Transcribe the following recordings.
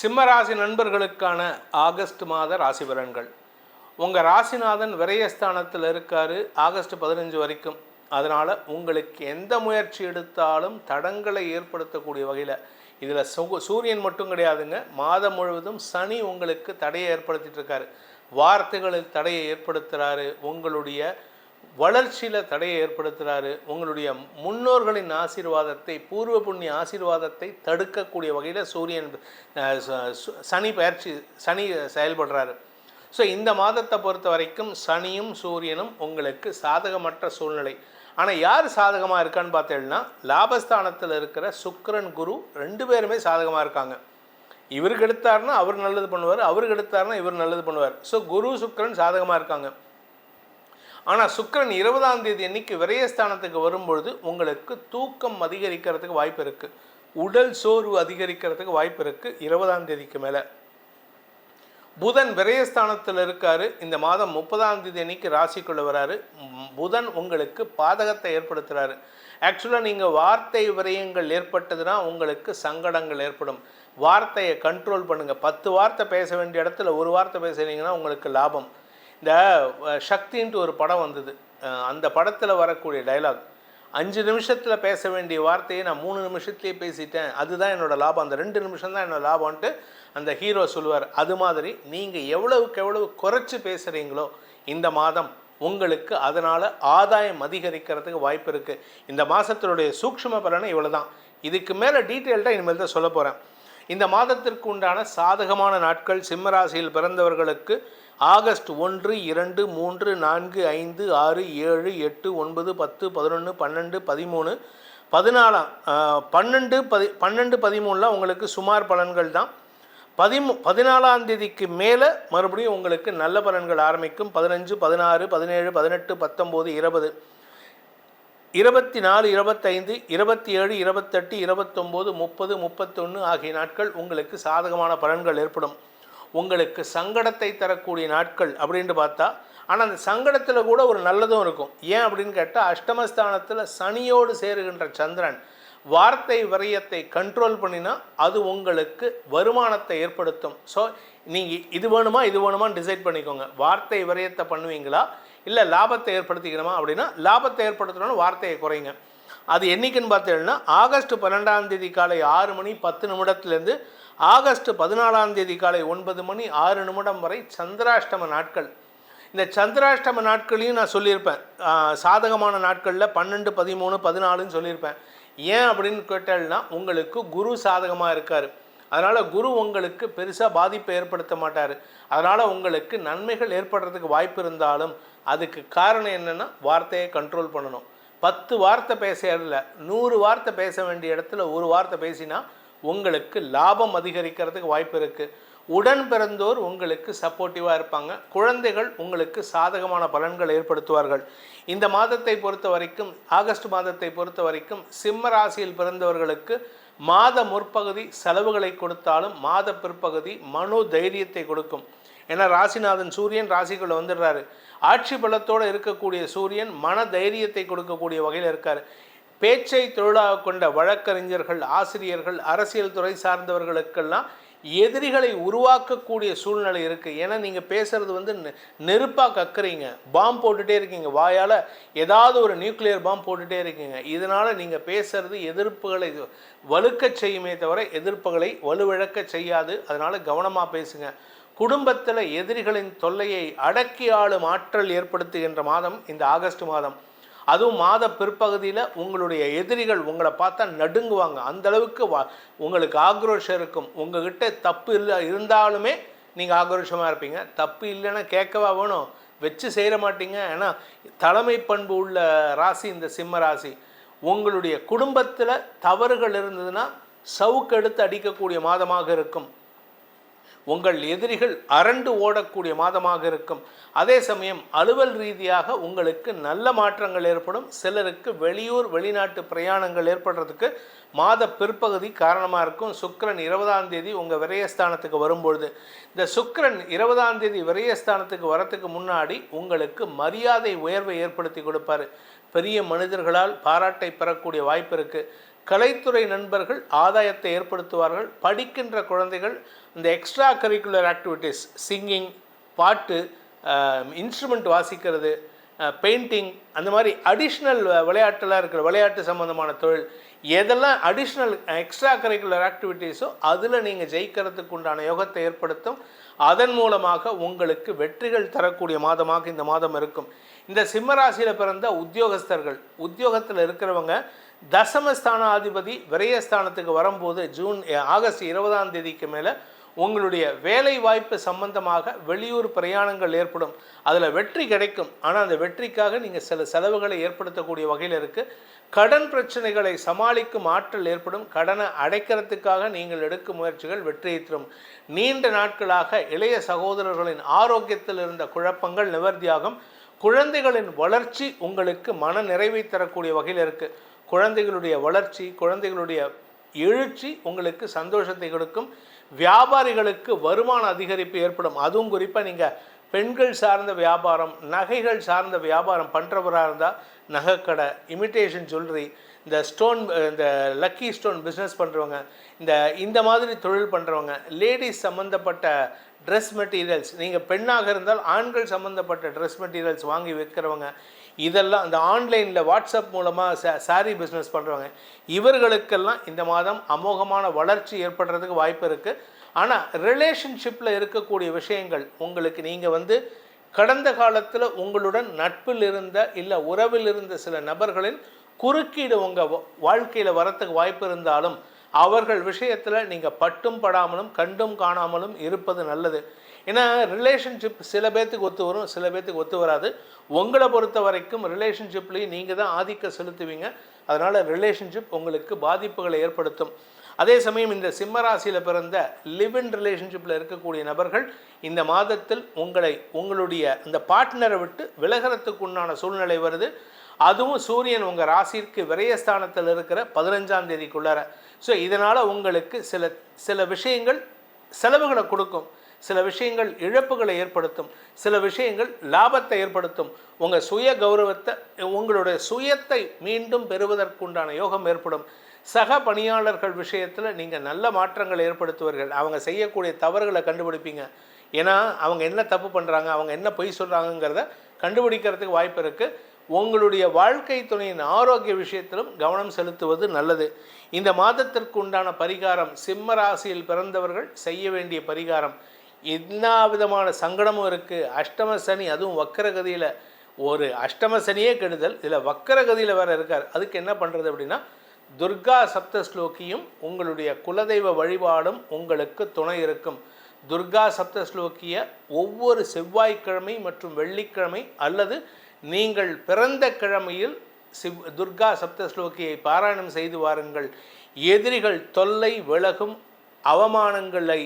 சிம்மராசி நண்பர்களுக்கான ஆகஸ்ட் மாத ராசி பலன்கள். உங்கள் ராசிநாதன் விரயஸ்தானத்தில் இருக்கார் ஆகஸ்ட் பதினஞ்சு வரைக்கும். அதனால் உங்களுக்கு எந்த முயற்சி எடுத்தாலும் தடங்களை ஏற்படுத்தக்கூடிய வகையில் இதில் சூரியன் மட்டும் கிடையாதுங்க மாதம் முழுவதும் சனி உங்களுக்கு தடையை ஏற்படுத்திட்டு இருக்காரு. வார்த்தைகளில் தடையை ஏற்படுத்துகிறாரு உங்களுடைய வளர்ச்சியில் தடையை ஏற்படுத்துகிறாரு உங்களுடைய முன்னோர்களின் ஆசீர்வாதத்தை பூர்வ புண்ணிய ஆசீர்வாதத்தை தடுக்கக்கூடிய வகையில் சூரியன் ச- சு- சனி பயிற்சி சனி செயல்படுறாரு. ஸோ இந்த மாதத்தை பொறுத்த வரைக்கும் சனியும் சூரியனும் உங்களுக்கு சாதகமற்ற சூழ்நிலை. ஆனால் யார் சாதகமாக இருக்கான்னு பார்த்தேன்னா லாபஸ்தானத்தில் இருக்கிற சுக்ரன் குரு ரெண்டு பேருமே சாதகமாக இருக்காங்க. இவருக்கு எடுத்தாருன்னா அவர் நல்லது பண்ணுவார் அவருக்கு எடுத்தாருன்னா இவர் நல்லது பண்ணுவார். ஸோ குரு சுக்ரன் சாதகமாக இருக்காங்க. ஆனால் சுக்கரன் இருபதாம் தேதி அன்னைக்கு விரயஸ்தானத்துக்கு வரும்பொழுது உங்களுக்கு தூக்கம் அதிகரிக்கிறதுக்கு வாய்ப்பு இருக்குது உடல் சோர்வு அதிகரிக்கிறதுக்கு வாய்ப்பு இருக்குது இருபதாம் தேதிக்கு மேலே. புதன் விரயஸ்தானத்தில் இருக்காரு. இந்த மாதம் முப்பதாம் தேதி அன்னைக்கு ராசிக்குள்ளே வராரு. புதன் உங்களுக்கு பாதகத்தை ஏற்படுத்துகிறாரு ஆக்சுவலாக நீங்கள் வார்த்தை விரயங்கள் ஏற்பட்டதுன்னா உங்களுக்கு சங்கடங்கள் ஏற்படும். வார்த்தையை கண்ட்ரோல் பண்ணுங்கள் பத்து வார்த்தை பேச வேண்டிய இடத்துல ஒரு வார்த்தை பேசுனீங்கன்னா உங்களுக்கு லாபம். இந்த சக்தின்ட்டு ஒரு படம் வந்தது. அந்த படத்தில் வரக்கூடிய டயலாக் அஞ்சு நிமிஷத்தில் பேச வேண்டிய வார்த்தையை நான் மூணு நிமிஷத்துலேயே பேசிட்டேன். அதுதான் என்னோடய லாபம். அந்த ரெண்டு நிமிஷம் தான் என்னோட லாபம்ன்ட்டு அந்த ஹீரோ சொல்லுவார். அது மாதிரி நீங்கள் எவ்வளவுக்கு எவ்வளவு குறைச்சி பேசுகிறீங்களோ இந்த மாதம் உங்களுக்கு அதனால் ஆதாயம் அதிகரிக்கிறதுக்கு வாய்ப்பு இருக்குது இந்த மாதத்தினுடைய சூக்ஷ்ம பலனை இவ்வளோ தான் இதுக்கு மேலே டீட்டெயில்டாக இனிமேல் தான் சொல்ல போகிறேன் இந்த மாதத்திற்கு உண்டான சாதகமான நாட்கள் சிம்மராசியில் பிறந்தவர்களுக்கு ஆகஸ்ட் ஒன்று இரண்டு மூன்று நான்கு ஐந்து ஆறு ஏழு எட்டு ஒன்பது பத்து பதினொன்று பன்னெண்டு பதிமூணு பதினாலாம் பன்னெண்டு பதி பன்னெண்டு பதிமூணில் உங்களுக்கு சுமார் பலன்கள் தான். பதிமூ பதினாலாம் தேதிக்கு மேலே மறுபடியும் உங்களுக்கு நல்ல பலன்கள் ஆரம்பிக்கும். பதினஞ்சு பதினாறு பதினேழு பதினெட்டு பத்தொம்போது இருபது இருபத்தி நாலு இருபத்தைந்து இருபத்தி ஏழு இருபத்தெட்டு இருபத்தொம்போது முப்பது முப்பத்தொன்று ஆகிய நாட்கள் உங்களுக்கு சாதகமான பலன்கள் ஏற்படும். உங்களுக்கு சங்கடத்தை தரக்கூடிய நாட்கள் அப்படின்னு பார்த்தா ஆனால் அந்த சங்கடத்தில் கூட ஒரு நல்லதும் இருக்கும். ஏன் அப்படின்னு கேட்டால் அஷ்டமஸ்தானத்தில் சனியோடு சேருகின்ற சந்திரன் வார்த்தை விரயத்தை கண்ட்ரோல் பண்ணினா அது உங்களுக்கு வருமானத்தை ஏற்படுத்தும். ஸோ நீங்கள் இது வேணுமா இது வேணுமான்னு டிசைட் பண்ணிக்கோங்க. வார்த்தை விரயத்தை பண்ணுவீங்களா? இல்லை லாபத்தை ஏற்படுத்திக்கணுமா அப்படின்னா லாபத்தை ஏற்படுத்தணும்னு வார்த்தையை குறைங்க. அது என்னைக்குன்னு பார்த்தீங்கன்னா ஆகஸ்ட் பன்னெண்டாம் தேதி காலை ஆறு மணி பத்து நிமிடத்துலேருந்து ஆகஸ்ட் பதினாலாம் தேதி காலை ஒன்பது மணி ஆறு நிமிடம் வரை சந்திராஷ்டம நாட்கள். இந்த சந்திராஷ்டம நாட்களையும் நான் சொல்லியிருப்பேன். சாதகமான நாட்களில் பன்னெண்டு பதிமூணு பதினாலுன்னு சொல்லியிருப்பேன். ஏன் அப்படின்னு கேட்டால்னா உங்களுக்கு குரு சாதகமாக இருக்கார். அதனால் குரு உங்களுக்கு பெருசாக பாதிப்பை ஏற்படுத்த மாட்டார். அதனால் உங்களுக்கு நன்மைகள் ஏற்படுறதுக்கு வாய்ப்பு இருந்தாலும் அதுக்கு காரணம் என்னென்னா வார்த்தையை கண்ட்ரோல் பண்ணணும். பத்து வார்த்தை பேசல நூறு வார்த்தை பேச வேண்டிய இடத்துல ஒரு வார்த்தை பேசினா உங்களுக்கு லாபம் அதிகரிக்கிறதுக்கு வாய்ப்பு இருக்குது உடன் பிறந்தோர் உங்களுக்கு சப்போர்ட்டிவாக இருப்பாங்க. குழந்தைகள் உங்களுக்கு சாதகமான பலன்கள் ஏற்படுத்துவார்கள். இந்த மாதத்தை பொறுத்த வரைக்கும் ஆகஸ்ட் மாதத்தை பொறுத்த வரைக்கும் சிம்ம ராசியில் பிறந்தவர்களுக்கு மாத முற்பகுதி செலவுகளை கொடுத்தாலும் மாத பிற்பகுதி மனோ தைரியத்தை கொடுக்கும். ஏன்னா ராசிநாதன் சூரியன் ராசிக்குள்ள வந்துடுறாரு. ஆட்சி பலத்தோடு இருக்கக்கூடிய சூரியன் மன தைரியத்தை கொடுக்கக்கூடிய வகையில் இருக்கார். பேச்சை தொழிலாக கொண்ட வழக்கறிஞர்கள் ஆசிரியர்கள் அரசியல் துறை சார்ந்தவர்களுக்கெல்லாம் எதிரிகளை உருவாக்கக்கூடிய சூழ்நிலை இருக்குது ஏன்னா நீங்கள் பேசுகிறது வந்து நெ- நெருப்பாக கக்குறீங்க. பாம் போட்டுகிட்டே இருக்கீங்க. வாயால் ஏதாவது ஒரு நியூக்ளியர் பாம் போட்டுகிட்டே இருக்கீங்க. இதனால் நீங்கள் பேசுகிறது எதிர்ப்புகளை வலுக்க செய்யுமே தவிர எதிர்ப்புகளை வலுவிழக்க செய்யாது. அதனால் கவனமாக பேசுங்க. குடும்பத்தில் எதிரிகளின் தொல்லையை அடக்கி ஆளும் ஆற்றல் ஏற்படுத்துகின்ற மாதம் இந்த ஆகஸ்ட் மாதம். அதுவும் மாத பிற்பகுதியில் உங்களுடைய எதிரிகள் உங்களை பார்த்தா நடுங்குவாங்க. அந்த அளவுக்கு வா உங்களுக்கு ஆக்ரோஷம் இருக்கும். உங்ககிட்ட தப்பு இல்லை இருந்தாலுமே நீங்கள் ஆக்ரோஷமாக இருப்பீங்க. தப்பு இல்லைன்னா கேட்கவா வேணும்? வச்சு செய்ய மாட்டீங்க. ஏன்னா தலைமை பண்பு உள்ள ராசி இந்த சிம்ம ராசி. உங்களுடைய குடும்பத்தில் தவறுகள் இருந்ததுன்னா சவுக்கு எடுத்து அடிக்கக்கூடிய மாதமாக இருக்கும். உங்கள் எதிரிகள் அரண்டு ஓடக்கூடிய மாதமாக இருக்கும். அதே சமயம் அலுவல் ரீதியாக உங்களுக்கு நல்ல மாற்றங்கள் ஏற்படும். சிலருக்கு வெளியூர் வெளிநாட்டு பிரயாணங்கள் ஏற்படுறதுக்கு மாத பிற்பகுதி காரணமாக இருக்கும். சுக்கரன் இருபதாம் தேதி உங்கள் விரயஸ்தானத்துக்கு வரும்பொழுது. இந்த சுக்கரன் இருபதாம் தேதி விரயஸ்தானத்துக்கு வரத்துக்கு முன்னாடி உங்களுக்கு மரியாதை உயர்வை ஏற்படுத்தி கொடுப்பாரு. பெரிய மனிதர்களால் பாராட்டை பெறக்கூடிய வாய்ப்பு இருக்குது கலைத்துறை நண்பர்கள் ஆதாயத்தை ஏற்படுத்துவார்கள். படிக்கின்ற குழந்தைகள் இந்த எக்ஸ்ட்ரா கரிக்குலர் ஆக்டிவிட்டீஸ் சிங்கிங் பாட்டு இன்ஸ்ட்ருமெண்ட் வாசிக்கிறது பெயிண்டிங் அந்த மாதிரி அடிஷ்னல் விளையாட்டெல்லாம் இருக்கிற விளையாட்டு சம்மந்தமான தொழில். எதெல்லாம் அடிஷ்னல் எக்ஸ்ட்ரா கரிக்குலர் ஆக்டிவிட்டீஸோ அதில் நீங்கள் ஜெயிக்கிறதுக்கு உண்டான யோகத்தை ஏற்படுத்தும். அதன் மூலமாக உங்களுக்கு வெற்றிகள் தரக்கூடிய மாதமாக இந்த மாதம் இருக்கும். இந்த சிம்மராசியில் பிறந்த உத்தியோகஸ்தர்கள் உத்தியோகத்தில் இருக்கிறவங்க தசமஸ்தானாதிபதி விரயஸ்தானத்துக்கு வரும்போது ஜூன் ஆகஸ்ட் இருபதாம் தேதிக்கு மேலே உங்களுடைய வேலை வாய்ப்பு சம்பந்தமாக வெளியூர் பிரயாணங்கள் ஏற்படும். அதில் வெற்றி கிடைக்கும். ஆனால் அந்த வெற்றிக்காக நீங்கள் சில செலவுகளை ஏற்படுத்தக்கூடிய வகையில் இருக்குது கடன் பிரச்சனைகளை சமாளிக்கும் ஆற்றல் ஏற்படும். கடனை அடைக்கிறதுக்காக நீங்கள் எடுக்கும் முயற்சிகள் வெற்றியை தரும். நீண்ட நாட்களாக இளைய சகோதரர்களின் ஆரோக்கியத்தில் இருந்த குழப்பங்கள் நிவர்த்தியாகும். குழந்தைகளின் வளர்ச்சி உங்களுக்கு மன நிறைவை தரக்கூடிய வகையில் இருக்குது குழந்தைகளுடைய வளர்ச்சி குழந்தைகளுடைய எழுச்சி உங்களுக்கு சந்தோஷத்தை கொடுக்கும். வியாபாரிகளுக்கு வருமான அதிகரிப்பு ஏற்படும். அதுவும் குறிப்பாக நீங்கள் பெண்கள் சார்ந்த வியாபாரம் நகைகள் சார்ந்த வியாபாரம் பண்ணுறவராக இருந்தால் நகைக்கடை இமிட்டேஷன் ஜுவல்லரி இந்த ஸ்டோன் இந்த லக்கி ஸ்டோன் பிஸ்னஸ் பண்ணுறவங்க இந்த இந்த மாதிரி தொழில் பண்ணுறவங்க லேடிஸ் சம்மந்தப்பட்ட ட்ரெஸ் மெட்டீரியல்ஸ் நீங்கள் பெண்ணாக இருந்தால் ஆண்கள் சம்மந்தப்பட்ட ட்ரெஸ் மெட்டீரியல்ஸ் வாங்கி விற்கிறவங்க இதெல்லாம் இந்த ஆன்லைனில் வாட்ஸ்அப் மூலமாக ச சாரீ பிஸ்னஸ் பண்ணுறவங்க இவர்களுக்கெல்லாம் இந்த மாதம் அமோகமான வளர்ச்சி ஏற்படுறதுக்கு வாய்ப்பு இருக்குது ஆனால் ரிலேஷன்ஷிப்பில் இருக்கக்கூடிய விஷயங்கள் உங்களுக்கு நீங்கள் வந்து கடந்த காலத்தில் உங்களுடன் நட்பில் இருந்த இல்லை உறவில் இருந்த சில நபர்களின் குறுக்கீடு உங்கள் வாழ்க்கையில் வரத்துக்கு வாய்ப்பு இருந்தாலும் அவர்கள் விஷயத்தில் நீங்கள் பட்டும் படாமலும் கண்டும் காணாமலும் இருப்பது நல்லது. ஏன்னா ரிலேஷன்ஷிப் சில பேர்த்துக்கு ஒத்து வரும் சில பேர்த்துக்கு ஒத்து வராது. உங்களை பொறுத்த வரைக்கும் ரிலேஷன்ஷிப்லேயும் நீங்கள் தான் ஆதிக்கம் செலுத்துவீங்க. அதனால் ரிலேஷன்ஷிப் உங்களுக்கு பாதிப்புகளை ஏற்படுத்தும். அதே சமயம் இந்த சிம்மராசியில் பிறந்த லிவ் இன் ரிலேஷன்ஷிப்பில் இருக்கக்கூடிய நபர்கள் இந்த மாதத்தில் உங்களை உங்களுடைய இந்த பார்ட்னரை விட்டு விலகிறதுக்கு உண்டான சூழ்நிலை வருது. அதுவும் சூரியன் உங்கள் ராசிற்கு விரயஸ்தானத்தில் இருக்கிற பதினஞ்சாம் தேதிக்குள்ளார. ஸோ இதனால் உங்களுக்கு சில சில விஷயங்கள் செலவுகளை கொடுக்கும். சில விஷயங்கள் இழப்புகளை ஏற்படுத்தும். சில விஷயங்கள் லாபத்தை ஏற்படுத்தும். உங்கள் சுய கௌரவத்தை உங்களுடைய சுயத்தை மீண்டும் பெறுவதற்குண்டான யோகம் ஏற்படும். சக பணியாளர்கள் விஷயத்தில் நீங்கள் நல்ல மாற்றங்களை ஏற்படுத்துவீர்கள். அவங்க செய்யக்கூடிய தவறுகளை கண்டுபிடிப்பீங்க. ஏன்னா அவங்க என்ன தப்பு பண்ணுறாங்க அவங்க என்ன பொய் சொல்கிறாங்கங்கிறத கண்டுபிடிக்கிறதுக்கு வாய்ப்பு இருக்குது உங்களுடைய வாழ்க்கை துணையின் ஆரோக்கிய விஷயத்திலும் கவனம் செலுத்துவது நல்லது. இந்த மாதத்திற்கு உண்டான பரிகாரம் சிம்ம ராசியில் பிறந்தவர்கள் செய்ய வேண்டிய பரிகாரம். எல்லா விதமான சங்கடமும் இருக்குது அஷ்டம சனி அதுவும் வக்கரகதியில். ஒரு அஷ்டம சனியே கெடுதல். இதில் வக்கரகதியில் வேறு இருக்கார். அதுக்கு என்ன பண்ணுறது அப்படின்னா துர்கா சப்த ஸ்லோக்கியும் உங்களுடைய குலதெய்வ வழிபாடும் உங்களுக்கு துணை இருக்கும். துர்கா சப்த ஸ்லோக்கிய ஒவ்வொரு செவ்வாய்க்கிழமை மற்றும் வெள்ளிக்கிழமை அல்லது நீங்கள் பிறந்த கிழமையில் சிவ் துர்கா சப்தஸ்லோகியை பாராயணம் செய்து வாருங்கள். எதிரிகள் தொல்லை விலகும் அவமானங்களை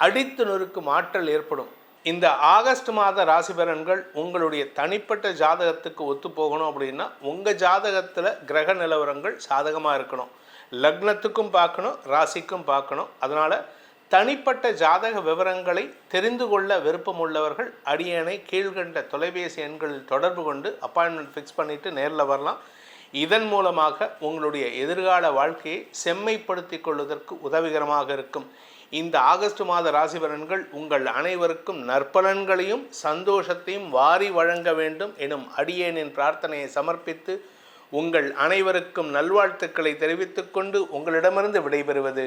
அடித்து நொறுக்கும் ஆற்றல் ஏற்படும். இந்த ஆகஸ்ட் மாத ராசி பலன்கள் உங்களுடைய தனிப்பட்ட ஜாதகத்துக்கு ஒத்து போகணும் அப்படின்னா உங்கள் ஜாதகத்தில் கிரக நிலவரங்கள் சாதகமாக இருக்கணும். லக்னத்துக்கும் பார்க்கணும் ராசிக்கும் பார்க்கணும். அதனால் தனிப்பட்ட ஜாதக விவரங்களை தெரிந்து கொள்ள விருப்பம் உள்ளவர்கள் அடியனை கீழ்கண்ட தொலைபேசி எண்களில் தொடர்பு கொண்டு அப்பாயின்மெண்ட் ஃபிக்ஸ் பண்ணிவிட்டு நேரில் வரலாம். இதன் மூலமாக உங்களுடைய எதிர்கால வாழ்க்கையை செம்மைப்படுத்தி கொள்வதற்கு உதவிகரமாக இருக்கும். இந்த ஆகஸ்ட் மாத ராசி பலன்கள் உங்கள் அனைவருக்கும் நற்பலன்களையும் சந்தோஷத்தையும் வாரி வழங்க வேண்டும் எனும் அடியேனின் பிரார்த்தனையை சமர்ப்பித்து உங்கள் அனைவருக்கும் நல்வாழ்த்துக்களை தெரிவித்துக்கொண்டு உங்களிடமிருந்து விடைபெறுவது